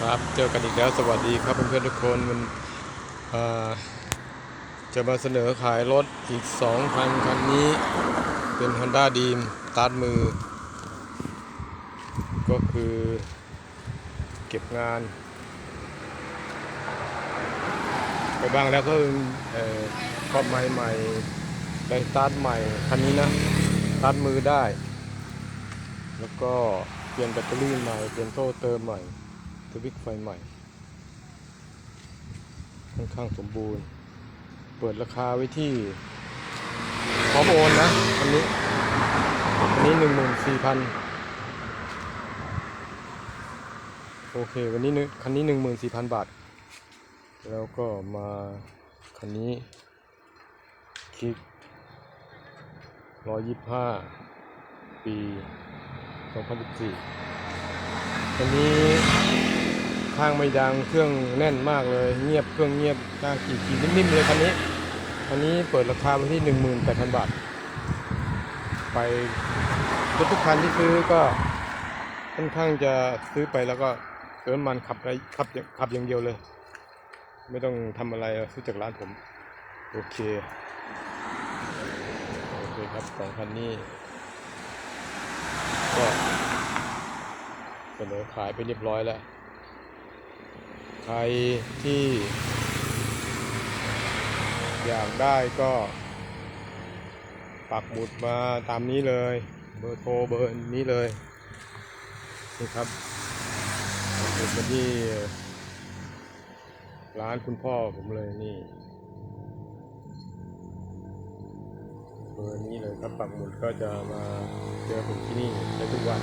ครับ เจอกันอีกแล้ว สวัสดีครับเพื่อนๆทุกคนมันจะมาเสนอขายรถอีก 2 คันคันนี้ เป็น Honda d r e a m สตาร์ทมือ ก็คือเก็บงาน ไปบ้างแล้วก็เอ่อครอบไม้ใหม่ได้ตาร์ทใหม่คันนี้นะตาร์ทมือได้ แล้วก็เปลี่ยนแบตเตอรี่ใหม่ เปลี่ยนโซ่เติมใหม่ สวิตช์ไฟใหม่ ค่อนข้างสมบูรณ์ เปิดราคาไว้ที่พร้อมโอนนะอันนี้อันนี้หนึ่งหมื่นสี่พันโอเค วันนี้คันนี้หนึ่งหมื่นสี่พันบาท แล้วก็มาคันนี้คลิกร้อยยี่สิบห้าปีสองพันสิบสี่คันนี้ ข้างไม่ดังเครื่องแน่นมากเลย เงียบเครื่องเงียบน่าขี่ขี่นิ่มๆเลยคันนี้คันนี้เปิดราคาที่หนึ่งหมื่นแปดพันบาท ไปรถทุกคันที่ซื้อก็ค่อนข้างจะซื้อไปแล้วก็เติมมันขับไปขับขับอย่างเดียวเลย ไม่ต้องทำอะไรซื้อจากร้านผม โอเคโอเคครับสองคันนี้ก็เสนอขายไปเรียบร้อยแล้ว ใครที่อยากได้ก็ปักหมุดมาตามนี้เลย เบอร์โทรเบอร์นี้เลยนี่ครับปักหมุดมาที่ร้านคุณพ่อผมเลยนี่ เบอร์นี้เลยครับปักหมุดก็จะมาเจอผมที่นี่ได้ทุกวัน